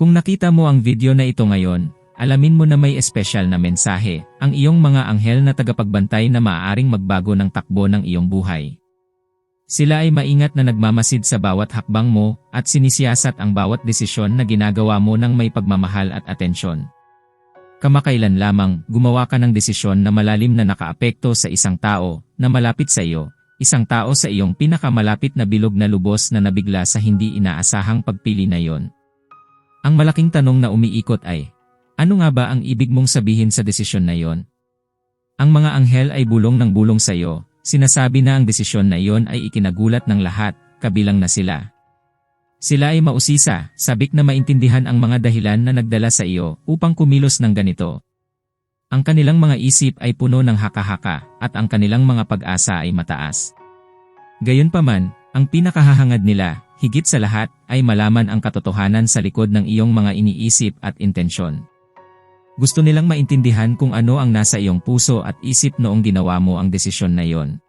Kung nakita mo ang video na ito ngayon, alamin mo na may espesyal na mensahe, ang iyong mga anghel na tagapagbantay na maaaring magbago ng takbo ng iyong buhay. Sila ay maingat na nagmamasid sa bawat hakbang mo at sinisiyasat ang bawat desisyon na ginagawa mo ng may pagmamahal at atensyon. Kamakailan lamang, gumawa ka ng desisyon na malalim na nakaapekto sa isang tao na malapit sa iyo, isang tao sa iyong pinakamalapit na bilog na lubos na nabigla sa hindi inaasahang pagpili na yon. Ang malaking tanong na umiikot ay, ano nga ba ang ibig mong sabihin sa desisyon na yon? Ang mga anghel ay bulong ng bulong sa iyo, sinasabi na ang desisyon na iyon ay ikinagulat ng lahat, kabilang na sila. Sila ay mausisa, sabik na maintindihan ang mga dahilan na nagdala sa iyo upang kumilos ng ganito. Ang kanilang mga isip ay puno ng haka-haka at ang kanilang mga pag-asa ay mataas. Gayunpaman, ang pinakahahangad nila, higit sa lahat, ay malaman ang katotohanan sa likod ng iyong mga iniisip at intensyon. Gusto nilang maintindihan kung ano ang nasa iyong puso at isip noong ginawa mo ang desisyon na iyon.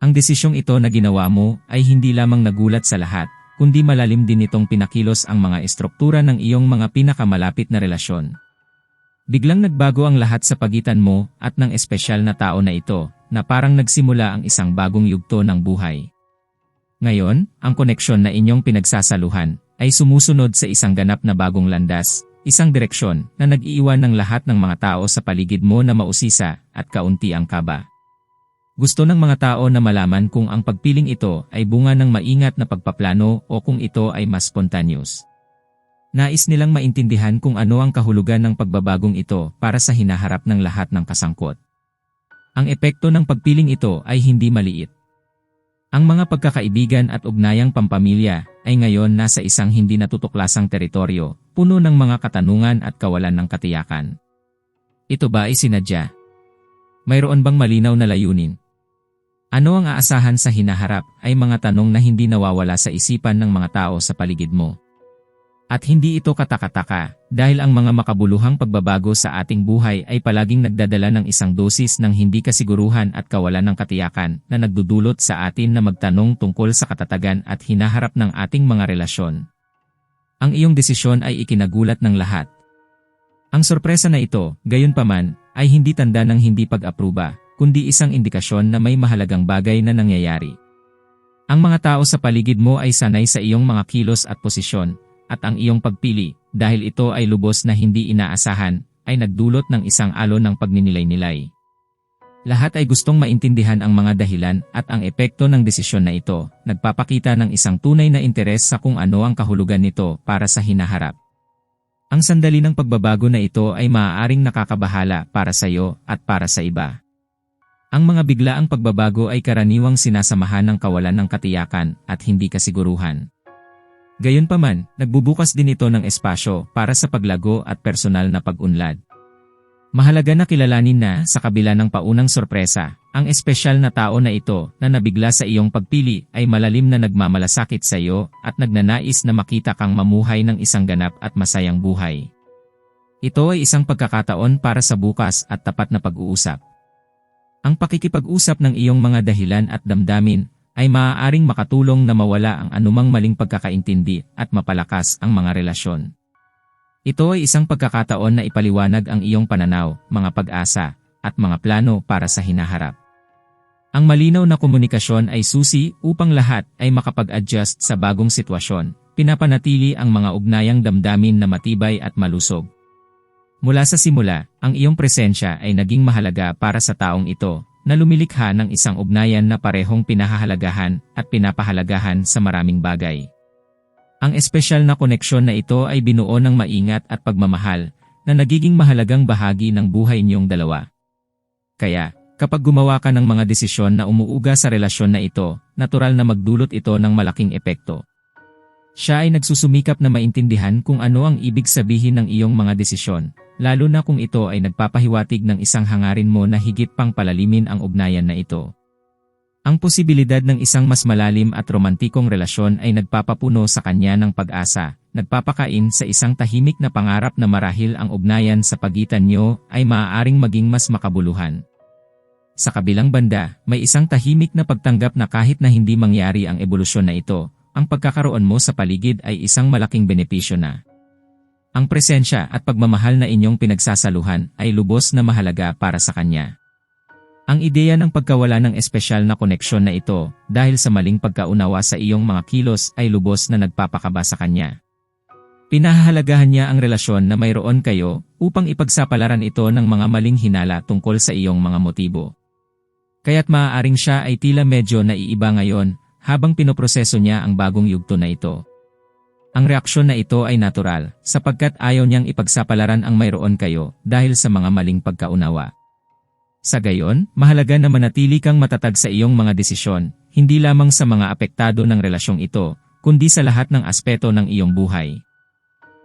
Ang desisyong ito na ginawa mo ay hindi lamang nagulat sa lahat, kundi malalim din itong pinakilos ang mga estruktura ng iyong mga pinakamalapit na relasyon. Biglang nagbago ang lahat sa pagitan mo at ng espesyal na tao na ito, na parang nagsimula ang isang bagong yugto ng buhay. Ngayon, ang koneksyon na inyong pinagsasaluhan ay sumusunod sa isang ganap na bagong landas, isang direksyon na nag-iiwan ng lahat ng mga tao sa paligid mo na mausisa at kaunti ang kaba. Gusto ng mga tao na malaman kung ang pagpiling ito ay bunga ng maingat na pagpaplano o kung ito ay mas spontaneous. Nais nilang maintindihan kung ano ang kahulugan ng pagbabagong ito para sa hinaharap ng lahat ng kasangkot. Ang epekto ng pagpiling ito ay hindi maliit. Ang mga pagkakaibigan at ugnayang pampamilya ay ngayon nasa isang hindi natutuklasang teritoryo, puno ng mga katanungan at kawalan ng katiyakan. Ito ba ay sinadya? Mayroon bang malinaw na layunin? Ano ang aasahan sa hinaharap ay mga tanong na hindi nawawala sa isipan ng mga tao sa paligid mo. At hindi ito katakataka dahil ang mga makabuluhang pagbabago sa ating buhay ay palaging nagdadala ng isang dosis ng hindi kasiguruhan at kawalan ng katiyakan na nagdudulot sa atin na magtanong tungkol sa katatagan at hinaharap ng ating mga relasyon. Ang iyong desisyon ay ikinagulat ng lahat. Ang sorpresa na ito, gayon paman, ay hindi tanda ng hindi pag-apruba, kundi isang indikasyon na may mahalagang bagay na nangyayari. Ang mga tao sa paligid mo ay sanay sa iyong mga kilos at posisyon, at ang iyong pagpili, dahil ito ay lubos na hindi inaasahan, ay nagdulot ng isang alon ng pagninilay-nilay. Lahat ay gustong maintindihan ang mga dahilan at ang epekto ng desisyon na ito, nagpapakita ng isang tunay na interes sa kung ano ang kahulugan nito para sa hinaharap. Ang sandali ng pagbabago na ito ay maaaring nakakabahala para sa iyo at para sa iba. Ang mga biglaang pagbabago ay karaniwang sinasamahan ng kawalan ng katiyakan at hindi kasiguruhan. Gayunpaman, nagbubukas din ito ng espasyo para sa paglago at personal na pag-unlad. Mahalaga na kilalanin na sa kabila ng paunang sorpresa, ang espesyal na tao na ito na nabigla sa iyong pagpili ay malalim na nagmamalasakit sa iyo at nagnanais na makita kang mamuhay ng isang ganap at masayang buhay. Ito ay isang pagkakataon para sa bukas at tapat na pag-uusap. Ang pakikipag-usap ng iyong mga dahilan at damdamin ay maaaring makatulong na mawala ang anumang maling pagkakaintindi at mapalakas ang mga relasyon. Ito ay isang pagkakataon na ipaliwanag ang iyong pananaw, mga pag-asa, at mga plano para sa hinaharap. Ang malinaw na komunikasyon ay susi upang lahat ay makapag-adjust sa bagong sitwasyon, pinapanatili ang mga ugnayang damdamin na matibay at malusog. Mula sa simula, ang iyong presensya ay naging mahalaga para sa taong ito, na lumilikha ng isang ugnayan na parehong pinahahalagahan at pinapahalagahan sa maraming bagay. Ang espesyal na koneksyon na ito ay binuo ng maingat at pagmamahal na nagiging mahalagang bahagi ng buhay niyong dalawa. Kaya, kapag gumawa ka ng mga desisyon na umuuga sa relasyon na ito, natural na magdulot ito ng malaking epekto. Siya ay nagsusumikap na maintindihan kung ano ang ibig sabihin ng iyong mga desisyon, lalo na kung ito ay nagpapahiwatig ng isang hangarin mo na higit pang palalimin ang ugnayan na ito. Ang posibilidad ng isang mas malalim at romantikong relasyon ay nagpapapuno sa kanya ng pag-asa, nagpapakain sa isang tahimik na pangarap na marahil ang ugnayan sa pagitan niyo ay maaaring maging mas makabuluhan. Sa kabilang banda, may isang tahimik na pagtanggap na kahit na hindi mangyari ang ebolusyon na ito, ang pagkakaroon mo sa paligid ay isang malaking benepisyo na. Ang presensya at pagmamahal na inyong pinagsasaluhan ay lubos na mahalaga para sa kanya. Ang ideya ng pagkawala ng espesyal na koneksyon na ito dahil sa maling pagkaunawa sa iyong mga kilos ay lubos na nagpapakaba sa kanya. Pinahahalagahan niya ang relasyon na mayroon kayo upang ipagsapalaran ito ng mga maling hinala tungkol sa iyong mga motibo. Kaya't maaaring siya ay tila medyo naiiba ngayon habang pinoproseso niya ang bagong yugto na ito. Ang reaksyon na ito ay natural sapagkat ayaw niyang ipagsapalaran ang mayroon kayo dahil sa mga maling pagkaunawa. Sa gayon, mahalaga na manatili kang matatag sa iyong mga desisyon, hindi lamang sa mga apektado ng relasyong ito, kundi sa lahat ng aspeto ng iyong buhay.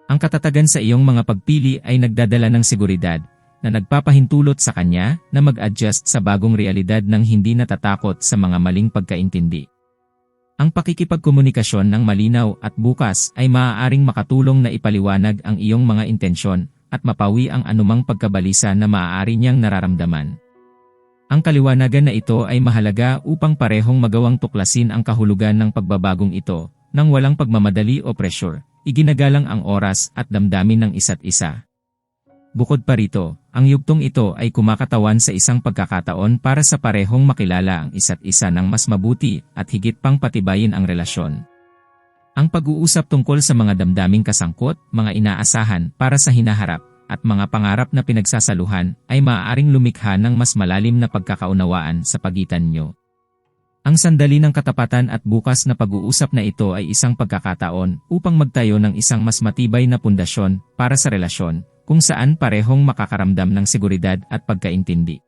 Ang katatagan sa iyong mga pagpili ay nagdadala ng seguridad na nagpapahintulot sa kanya na mag-adjust sa bagong realidad ng hindi natatakot sa mga maling pagkaintindi. Ang pakikipagkomunikasyon ng malinaw at bukas ay maaaring makatulong na ipaliwanag ang iyong mga intensyon at mapawi ang anumang pagkabalisa na maaari niyang nararamdaman. Ang kaliwanagan na ito ay mahalaga upang parehong magawang tuklasin ang kahulugan ng pagbabagong ito nang walang pagmamadali o pressure, iginagalang ang oras at damdamin ng isa't isa. Bukod pa rito, ang yugtong ito ay kumakatawan sa isang pagkakataon para sa parehong makilala ang isa't isa ng mas mabuti at higit pang patibayin ang relasyon. Ang pag-uusap tungkol sa mga damdaming kasangkot, mga inaasahan para sa hinaharap, at mga pangarap na pinagsasaluhan ay maaaring lumikha ng mas malalim na pagkakaunawaan sa pagitan nyo. Ang sandali ng katapatan at bukas na pag-uusap na ito ay isang pagkakataon upang magtayo ng isang mas matibay na pundasyon para sa relasyon kung saan parehong makakaramdam ng seguridad at pagkaintindi.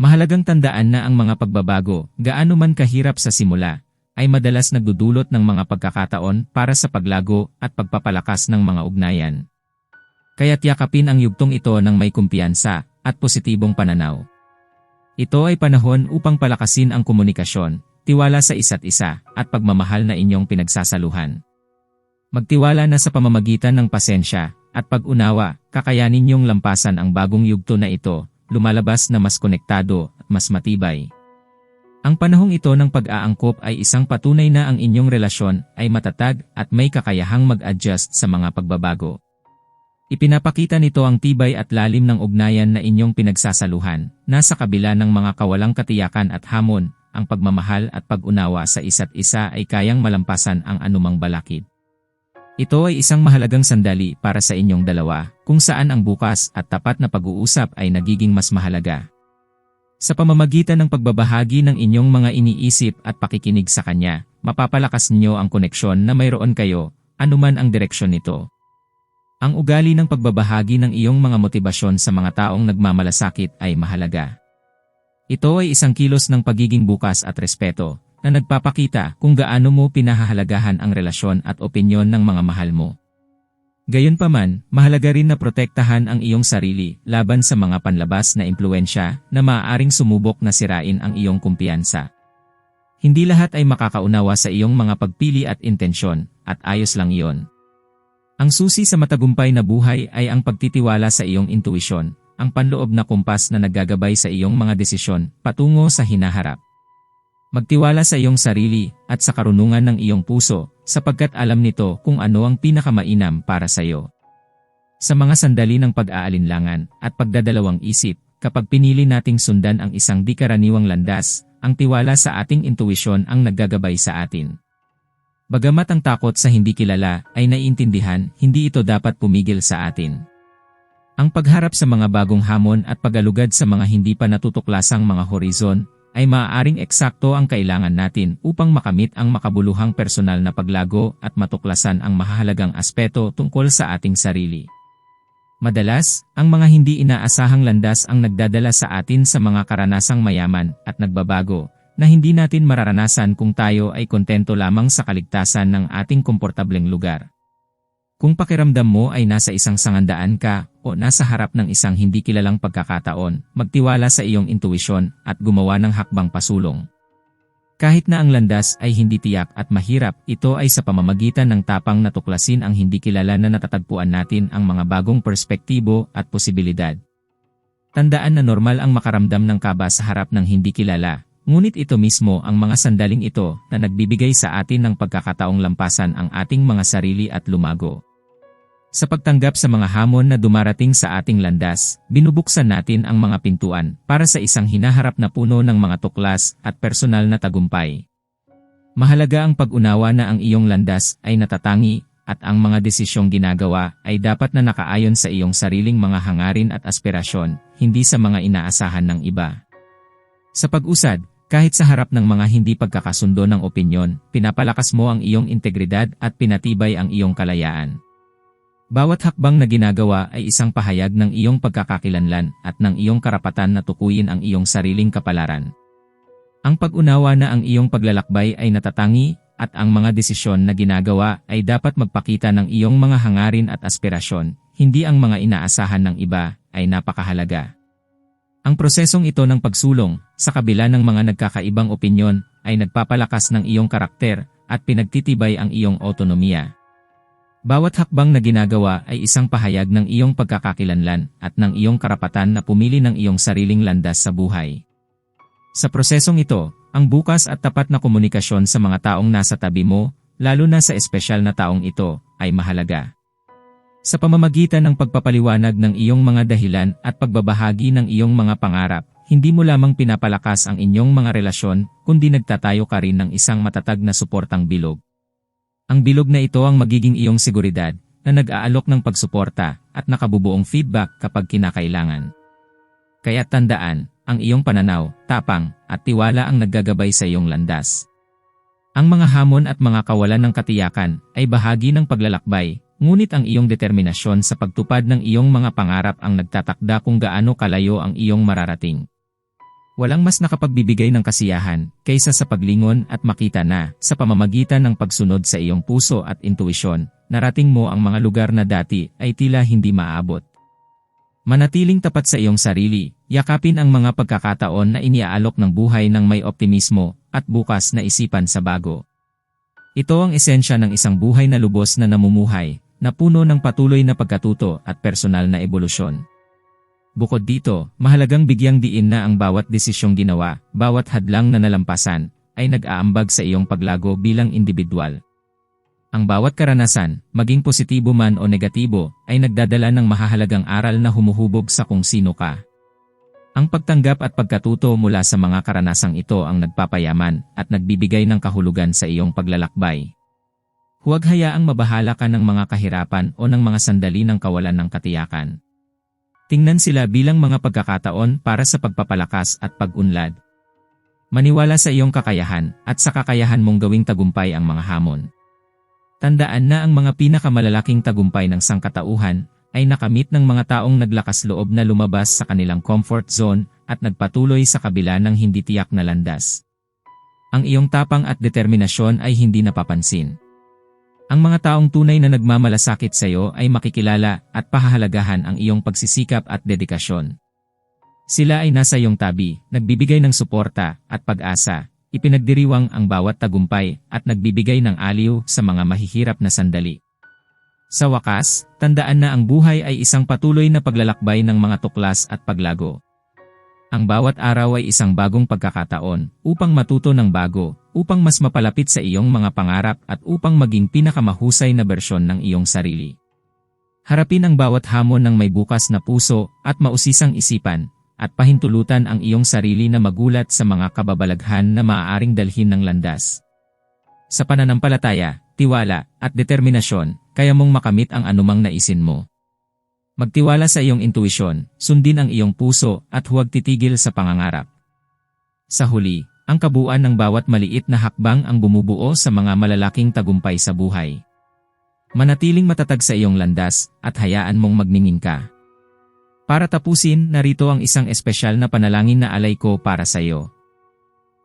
Mahalagang tandaan na ang mga pagbabago, gaano man kahirap sa simula, ay madalas nagdudulot ng mga pagkakataon para sa paglago at pagpapalakas ng mga ugnayan. Kaya't yakapin ang yugtong ito ng may kumpiyansa at positibong pananaw. Ito ay panahon upang palakasin ang komunikasyon, tiwala sa isa't isa, at pagmamahal na inyong pinagsasaluhan. Magtiwala na sa pamamagitan ng pasensya, at pag-unawa, kakayanin niyong lampasan ang bagong yugto na ito, lumalabas na mas konektado mas matibay. Ang panahong ito ng pag-aangkop ay isang patunay na ang inyong relasyon ay matatag at may kakayahang mag-adjust sa mga pagbabago. Ipinapakita nito ang tibay at lalim ng ugnayan na inyong pinagsasaluhan, nasa kabila ng mga kawalang katiyakan at hamon, ang pagmamahal at pag-unawa sa isa't isa ay kayang malampasan ang anumang balakid. Ito ay isang mahalagang sandali para sa inyong dalawa, kung saan ang bukas at tapat na pag-uusap ay nagiging mas mahalaga. Sa pamamagitan ng pagbabahagi ng inyong mga iniisip at pakikinig sa kanya, mapapalakas ninyo ang koneksyon na mayroon kayo, anuman ang direksyon nito. Ang ugali ng pagbabahagi ng iyong mga motibasyon sa mga taong nagmamalasakit ay mahalaga. Ito ay isang kilos ng pagiging bukas at respeto, na nagpapakita kung gaano mo pinahahalagahan ang relasyon at opinyon ng mga mahal mo. Gayunpaman, mahalaga rin na protektahan ang iyong sarili laban sa mga panlabas na impluensya na maaaring sumubok na sirain ang iyong kumpiyansa. Hindi lahat ay makakaunawa sa iyong mga pagpili at intensyon, at ayos lang iyon. Ang susi sa matagumpay na buhay ay ang pagtitiwala sa iyong intuisyon, ang panloob na kumpas na naggagabay sa iyong mga desisyon patungo sa hinaharap. Magtiwala sa iyong sarili at sa karunungan ng iyong puso sapagkat alam nito kung ano ang pinakamainam para sa iyo. Sa mga sandali ng pag-aalinlangan at pagdadalawang isip, kapag pinili nating sundan ang isang di karaniwang landas, ang tiwala sa ating intuisyon ang naggagabay sa atin. Bagamat ang takot sa hindi kilala ay naiintindihan, hindi ito dapat pumigil sa atin. Ang pagharap sa mga bagong hamon at pagalugad sa mga hindi pa natutuklasang mga horizon ay maaaring eksakto ang kailangan natin upang makamit ang makabuluhang personal na paglago at matuklasan ang mahalagang aspeto tungkol sa ating sarili. Madalas, ang mga hindi inaasahang landas ang nagdadala sa atin sa mga karanasang mayaman at nagbabago na hindi natin mararanasan kung tayo ay kontento lamang sa kaligtasan ng ating komportableng lugar. Kung pakiramdam mo ay nasa isang sangandaan ka o nasa harap ng isang hindi kilalang pagkakataon, magtiwala sa iyong intuisyon at gumawa ng hakbang pasulong. Kahit na ang landas ay hindi tiyak at mahirap, ito ay sa pamamagitan ng tapang natuklasin ang hindi kilala na natatagpuan natin ang mga bagong perspektibo at posibilidad. Tandaan na normal ang makaramdam ng kaba sa harap ng hindi kilala, ngunit ito mismo ang mga sandaling ito na nagbibigay sa atin ng pagkakataong lampasan ang ating mga sarili at lumago. Sa pagtanggap sa mga hamon na dumarating sa ating landas, binubuksan natin ang mga pintuan para sa isang hinaharap na puno ng mga tuklas at personal na tagumpay. Mahalaga ang pag-unawa na ang iyong landas ay natatangi at ang mga desisyong ginagawa ay dapat na nakaayon sa iyong sariling mga hangarin at aspirasyon, hindi sa mga inaasahan ng iba. Sa pag-usad, kahit sa harap ng mga hindi pagkakasundo ng opinyon, pinapalakas mo ang iyong integridad at pinatibay ang iyong kalayaan. Bawat hakbang na ginagawa ay isang pahayag ng iyong pagkakakilanlan at ng iyong karapatan na tukuyin ang iyong sariling kapalaran. Ang pag-unawa na ang iyong paglalakbay ay natatangi at ang mga desisyon na ginagawa ay dapat magpakita ng iyong mga hangarin at aspirasyon, hindi ang mga inaasahan ng iba, ay napakahalaga. Ang prosesong ito ng pagsulong, sa kabila ng mga nagkakaibang opinyon, ay nagpapalakas ng iyong karakter at pinagtitibay ang iyong autonomiya. Bawat hakbang na ginagawa ay isang pahayag ng iyong pagkakakilanlan at ng iyong karapatan na pumili ng iyong sariling landas sa buhay. Sa prosesong ito, ang bukas at tapat na komunikasyon sa mga taong nasa tabi mo, lalo na sa espesyal na taong ito, ay mahalaga. Sa pamamagitan ng pagpapaliwanag ng iyong mga dahilan at pagbabahagi ng iyong mga pangarap, hindi mo lamang pinapalakas ang inyong mga relasyon, kundi nagtatayo ka rin ng isang matatag na suportang bilog. Ang bilog na ito ang magiging iyong seguridad na nag-aalok ng pagsuporta at nakabubuong feedback kapag kinakailangan. Kaya tandaan, ang iyong pananaw, tapang, at tiwala ang naggagabay sa iyong landas. Ang mga hamon at mga kawalan ng katiyakan ay bahagi ng paglalakbay, ngunit ang iyong determinasyon sa pagtupad ng iyong mga pangarap ang nagtatakda kung gaano kalayo ang iyong mararating. Walang mas nakapagbibigay ng kasiyahan kaysa sa paglingon at makita na, sa pamamagitan ng pagsunod sa iyong puso at intuisyon, narating mo ang mga lugar na dati ay tila hindi maabot. Manatiling tapat sa iyong sarili, yakapin ang mga pagkakataon na iniaalok ng buhay ng may optimismo at bukas na isipan sa bago. Ito ang esensya ng isang buhay na lubos na namumuhay, na puno ng patuloy na pagkatuto at personal na ebolusyon. Bukod dito, mahalagang bigyang diin na ang bawat desisyong ginawa, bawat hadlang na nalampasan, ay nag-aambag sa iyong paglago bilang individual. Ang bawat karanasan, maging positibo man o negatibo, ay nagdadala ng mahahalagang aral na humuhubog sa kung sino ka. Ang pagtanggap at pagkatuto mula sa mga karanasang ito ang nagpapayaman at nagbibigay ng kahulugan sa iyong paglalakbay. Huwag hayaang mabahala ka ng mga kahirapan o ng mga sandali ng kawalan ng katiyakan. Tingnan sila bilang mga pagkakataon para sa pagpapalakas at pag-unlad. Maniwala sa iyong kakayahan at sa kakayahan mong gawing tagumpay ang mga hamon. Tandaan na ang mga pinakamalalaking tagumpay ng sangkatauhan ay nakamit ng mga taong naglakas loob na lumabas sa kanilang comfort zone at nagpatuloy sa kabila ng hindi tiyak na landas. Ang iyong tapang at determinasyon ay hindi napapansin. Ang mga taong tunay na nagmamalasakit sa iyo ay makikilala at pahahalagahan ang iyong pagsisikap at dedikasyon. Sila ay nasa iyong tabi, nagbibigay ng suporta at pag-asa, ipinagdiriwang ang bawat tagumpay at nagbibigay ng aliw sa mga mahihirap na sandali. Sa wakas, tandaan na ang buhay ay isang patuloy na paglalakbay ng mga tuklas at paglago. Ang bawat araw ay isang bagong pagkakataon upang matuto ng bago, upang mas mapalapit sa iyong mga pangarap at upang maging pinakamahusay na bersyon ng iyong sarili. Harapin ang bawat hamon ng may bukas na puso at mausisang isipan, at pahintulutan ang iyong sarili na magulat sa mga kababalaghan na maaaring dalhin ng landas. Sa pananampalataya, tiwala, at determinasyon, kaya mong makamit ang anumang naisin mo. Magtiwala sa iyong intuisyon, sundin ang iyong puso at huwag titigil sa pangangarap. Sa huli, ang kabuuan ng bawat maliit na hakbang ang bumubuo sa mga malalaking tagumpay sa buhay. Manatiling matatag sa iyong landas at hayaan mong magningin ka. Para tapusin, narito ang isang espesyal na panalangin na alay ko para sa iyo.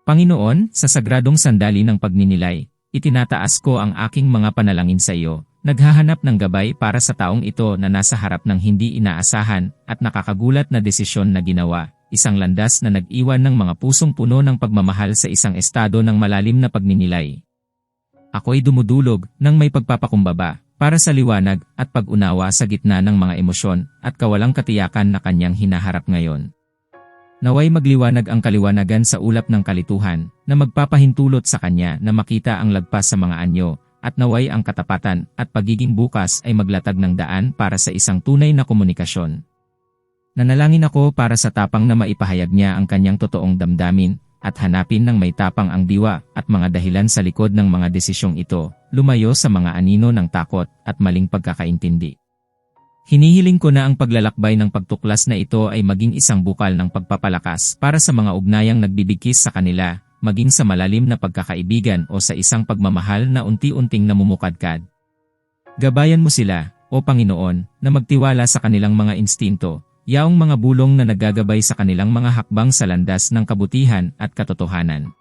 Panginoon, sa sagradong sandali ng pagninilay, itinataas ko ang aking mga panalangin sa iyo Naghahanap ng gabay para sa taong ito na nasa harap ng hindi inaasahan at nakakagulat na desisyon na ginawa, isang landas na nag-iwan ng mga pusong puno ng pagmamahal sa isang estado ng malalim na pagninilay. Ako'y dumudulog ng may pagpapakumbaba para sa liwanag at pag-unawa sa gitna ng mga emosyon at kawalang katiyakan na kanyang hinaharap ngayon. Naway magliwanag ang kaliwanagan sa ulap ng kalituhan na magpapahintulot sa kanya na makita ang lagpas sa mga anyo at naway ang katapatan at pagiging bukas ay maglatag ng daan para sa isang tunay na komunikasyon. Nanalangin ako para sa tapang na maipahayag niya ang kanyang totoong damdamin at hanapin ng may tapang ang diwa at mga dahilan sa likod ng mga desisyong ito, lumayo sa mga anino ng takot at maling pagkakaintindi. Hinihiling ko na ang paglalakbay ng pagtuklas na ito ay maging isang bukal ng pagpapalakas para sa mga ugnayang nagbibigkis sa kanila, maging sa malalim na pagkakaibigan o sa isang pagmamahal na unti-unting namumukadkad. Gabayan mo sila, o Panginoon, na magtiwala sa kanilang mga instinto, yaong mga bulong na nagagabay sa kanilang mga hakbang sa landas ng kabutihan at katotohanan.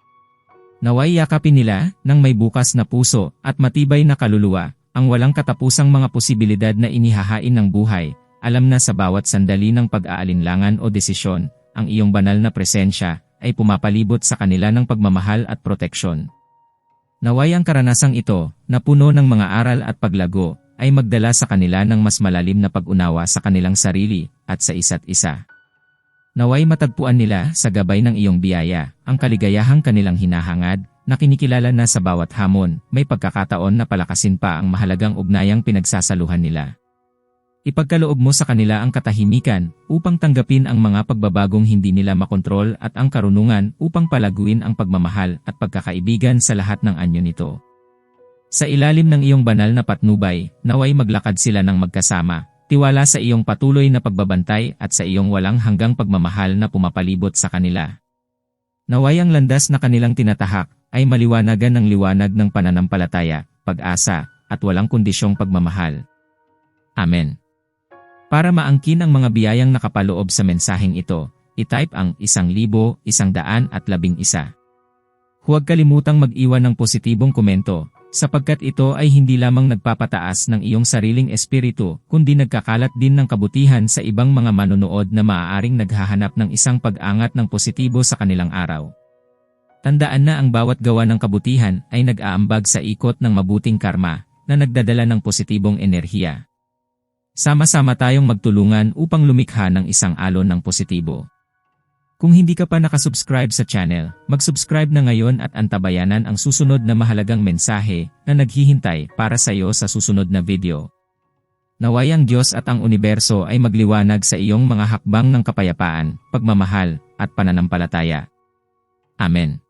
Naway yakapin nila ng may bukas na puso at matibay na kaluluwa ang walang katapusang mga posibilidad na inihahain ng buhay, alam na sa bawat sandali ng pag-aalinlangan o desisyon, ang iyong banal na presensya ay pumapalibot sa kanila ng pagmamahal at proteksyon. Naway ang karanasang ito, na puno ng mga aral at paglago, ay magdala sa kanila ng mas malalim na pag-unawa sa kanilang sarili at sa isa't isa. Naway matagpuan nila sa gabay ng iyong biyaya, ang kaligayahang kanilang hinahangad, na kinikilala na sa bawat hamon, may pagkakataon na palakasin pa ang mahalagang ugnayang pinagsasaluhan nila. Ipagkaloob mo sa kanila ang katahimikan upang tanggapin ang mga pagbabagong hindi nila makontrol at ang karunungan upang palaguin ang pagmamahal at pagkakaibigan sa lahat ng anyo nito. Sa ilalim ng iyong banal na patnubay, naway maglakad sila ng magkasama, tiwala sa iyong patuloy na pagbabantay at sa iyong walang hanggang pagmamahal na pumapalibot sa kanila. Naway ang landas na kanilang tinatahak ay maliwanagan ng liwanag ng pananampalataya, pag-asa, at walang kondisyong pagmamahal. Amen. Para maangkin ang mga biyayang nakapaloob sa mensaheng ito, itype ang isang libo, isang daan at labing isa. Huwag kalimutang mag-iwan ng positibong komento, sapagkat ito ay hindi lamang nagpapataas ng iyong sariling espiritu, kundi nagkakalat din ng kabutihan sa ibang mga manonood na maaaring naghahanap ng isang pag-angat ng positibo sa kanilang araw. Tandaan na ang bawat gawa ng kabutihan ay nag-aambag sa ikot ng mabuting karma na nagdadala ng positibong enerhiya. Sama-sama tayong magtulungan upang lumikha ng isang alon ng positibo. Kung hindi ka pa nakasubscribe sa channel, mag-subscribe na ngayon at antabayanan ang susunod na mahalagang mensahe na naghihintay para sa iyo sa susunod na video. Naway ang Diyos at ang universo ay magliwanag sa iyong mga hakbang ng kapayapaan, pagmamahal, at pananampalataya. Amen.